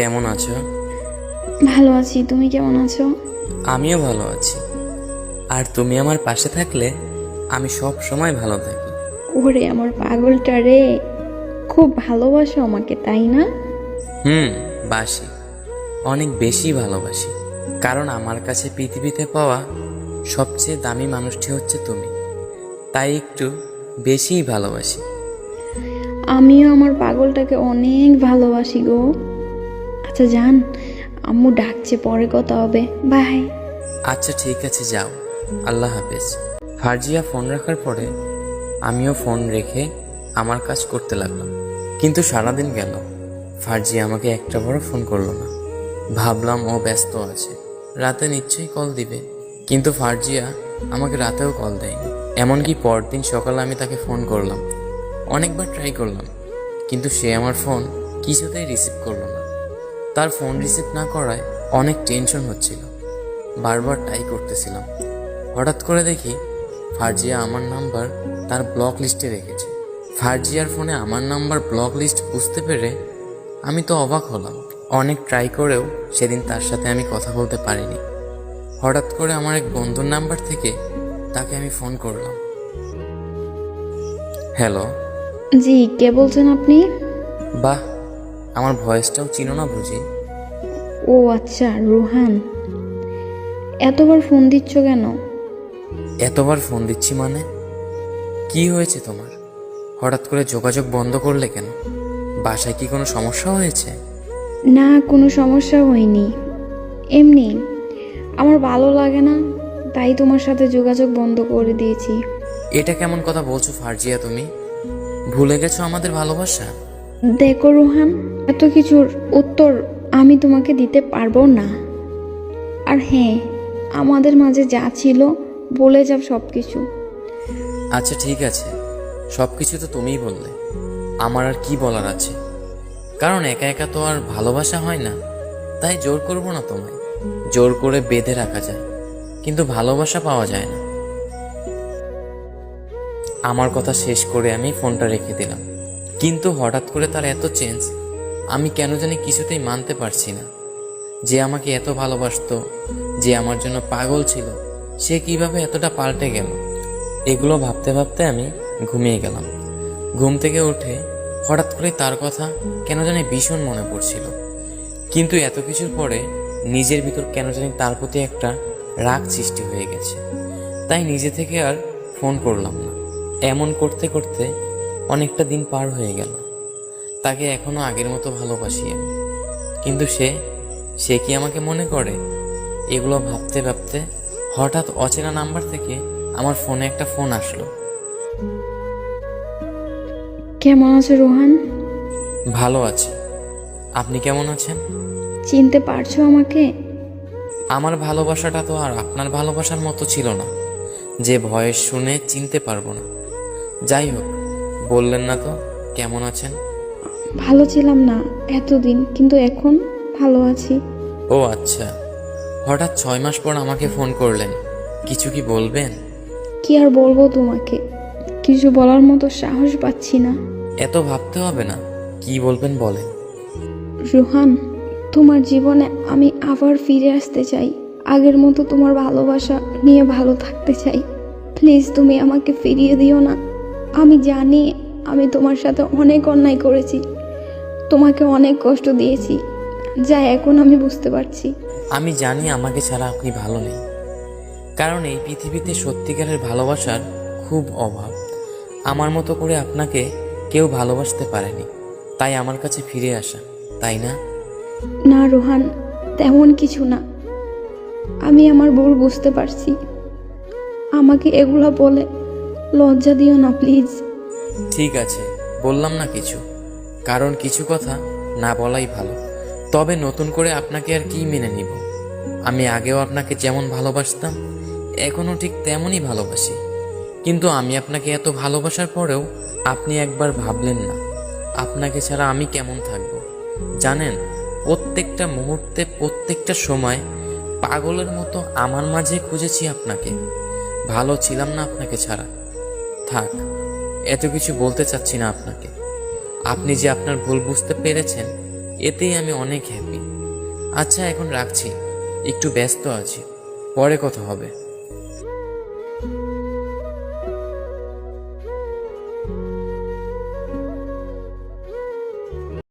কেমন আছো? ভালো আছি তুমি কেমন আছো? আমিও ভালো আছি। আর তুমি আমার পাশে থাকলে আমি সব সময় ভালো থাকি। ওরে আমার পাগলটা রে। খুব ভালোবাসো আমাকে তাই না? হুম বাসি। অনেক বেশি ভালোবাসি। কারণ আমার কাছে পৃথিবীতে পাওয়া সবচেয়ে দামি মানুষটি হচ্ছে তুমি। তাই একটু বেশিই ভালোবাসি। আমিও আমার পাগলটাকে অনেক ভালোবাসি গো। আচ্ছা যান। আম্মু ডাকছে, পরে কথা হবে। বাই। আচ্ছা ঠিক আছে, যাও। আল্লাহ হাফেজ। ফারজিয়া ফোন রাখার পরে আমিও ফোন রেখে আমার কাজ করতে লাগলাম। কিন্তু সারাদিন গেল। ফারজিয়া আমাকে একটা বড় ফোন করল না। ভাবলাম ও ব্যস্ত আছে। রাতে নিশ্চয়ই কল দিবে। কিন্তু ফারজিয়া আমাকে রাতেও কল দেয়নি। এমনকি পরদিন সকালে আমি তাকে ফোন করলাম। অনেকবার ট্রাই করলাম। কিন্তু সে আমার ফোন কিছুতেই রিসিভ করল না। তার ফোন রিসিভ না করায় অনেক টেনশন হচ্ছিল। বারবার ট্রাই করতেছিলাম। হঠাৎ করে দেখি ফারজিয়া আমার নাম্বার তার ব্লক লিস্টে রেখেছে। ফারজিয়ার ফোনে আমার নাম্বার ব্লক লিস্ট বুঝতে পেরে আমি তো অবাক হলাম। অনেক ট্রাই করেও সেদিন তার সাথে আমি কথা বলতে পারিনি। হঠাৎ করে আমার এক বন্ধুর নাম্বার থেকে তাকে আমি ফোন করলাম। হ্যালো জি কে বলছেন আপনি? বাহ আমার ভয়েসটাও চিনো না বুঝি। ও আচ্ছা রুহান। এতবার ফোন দিচ্ছ কেন? এতবার ফোন দিচ্ছি মানে? কি হয়েছে তোমার? হঠাৎ করে যোগাযোগ বন্ধ করলে কেন? বাসায় কি কোনো সমস্যা হয়েছে? না কোনো সমস্যা হয়নি। এমনি আমার ভালো লাগে না তাই তোমার সাথে যোগাযোগ বন্ধ করে দিয়েছি। এটা কেমন কথা বলছো ফারজিয়া তুমি? ভুলে গেছো আমাদের ভালোবাসা? দেখো রোহান, এত কিছুর উত্তর আমি তোমাকে দিতে পারব না। আর হ্যাঁ আমাদের মাঝে যা ছিল, বলে যাব সব কিছু আচ্ছা ঠিক আছে। সব কিছু তো তুমিই বললে। আমার আর কি বলার আছে? কারণ একা একা তো আর ভালোবাসা হয় না। তাই জোর করব না তোমায়। জোর করে বেঁধে রাখা যায়। কিন্তু ভালোবাসা পাওয়া যায় না। আমার কথা শেষ করে আমি ফোনটা রেখে দিলাম। কিন্তু হঠাৎ করে তার এত চেঞ্জ আমি কেন জানি কিছুতেই মানতে পারছি না। যে আমাকে এত ভালোবাসতো, যে আমার জন্য পাগল ছিল, সে কীভাবে এতটা পাল্টে গেল? এগুলো ভাবতে ভাবতে আমি ঘুমিয়ে গেলাম। ঘুম থেকে উঠে হঠাৎ করে তার কথা কেন জানি ভীষণ মনে পড়ছিল। কিন্তু এত কিছুর পরে নিজের ভিতর কেন জানি তার প্রতি একটা রাগ সৃষ্টি হয়ে গেছে। তাই নিজে থেকে আর ফোন করলাম না। এমন করতে করতে অনেকটা দিন পার হয়ে গেল। তাকে এখনও আগের মতো ভালোবাসি আমি। কিন্তু সে সে কি আমাকে মনে করে? এগুলো ভাবতে ভাবতে হঠাৎ অচেনা নাম্বার থেকে আমার ফোনে একটা ফোন আসলো। কেমন আছো রোহান? ভালো আছে। আপনি কেমন আছেন? চিনতে পারছ আমাকে? আমার ভালোবাসাটা তো আর আপনার ভালোবাসার মতো ছিল না। যে ভয়েস শুনে চিনতে পারব না। যাই হোক বললেন না তো কেমন আছেন? ভালো ছিলাম না এতদিন কিন্তু এখন ভালো আছি। ও আচ্ছা হঠাৎ ছয় মাস পর আমাকে ফোন করলেন কিছু কি বলবেন? কি আর বলব তোমাকে কিছু বলার মতো সাহস পাচ্ছি না। এত ভাবতে হবে না কি বলবেন বলেন। রোহান তোমার জীবনে আমি আবার ফিরে আসতে চাই আগের মতো তোমার ভালোবাসা নিয়ে ভালো থাকতে চাই। প্লিজ তুমি আমাকে ফিরিয়ে দিও না। আমি জানি আমি তোমার সাথে অনেক অন্যায় করেছি। তোমাকে অনেক কষ্ট দিয়েছি যা এখন আমি বুঝতে পারছি। আমি জানি আমাকে ছাড়া আপনি ভালো নেই। কারণ এই পৃথিবীতে সত্যিকারের ভালোবাসার খুব অভাব। আমার মতো করে আপনাকে কেউ ভালোবাসতে পারেনি। তাই আমার কাছে ফিরে আসা তাই না? না রোহান তেমন কিছু না। আমি আমার ভুল বুঝতে পারছি। আমাকে এগুলো বলে লজ্জা দিও না, প্লিজ। ঠিক আছে, বললাম না কিছু। কারণ কিছু কথা না বলাই ভালো। তবে নতুন করে আপনাকে আর কি মেনে নিব? আমি আগেও আপনাকে যেমন ভালোবাসতাম, এখনও ঠিক তেমনই ভালোবাসি। কিন্তু আমি আপনাকে এত ভালোবাসার পরেও আপনি একবার ভাবলেন না, আপনাকে ছাড়া আমি কেমন থাকব? জানেন, প্রত্যেকটা মুহূর্তে, প্রত্যেকটা সময় পাগলের মতো আমার মাঝে খুঁজেছি আপনাকে। ভালো ছিলাম না আপনাকে ছাড়া। থাক, এত কিছু বলতে চাচ্ছি না আপনাকে। আপনি যে আপনার ভুল বুঝতে পেরেছেন, এতেই আমি অনেক হ্যাপি আচ্ছা এখন রাখছি। একটু ব্যস্ত আছি। পরে কথা হবে।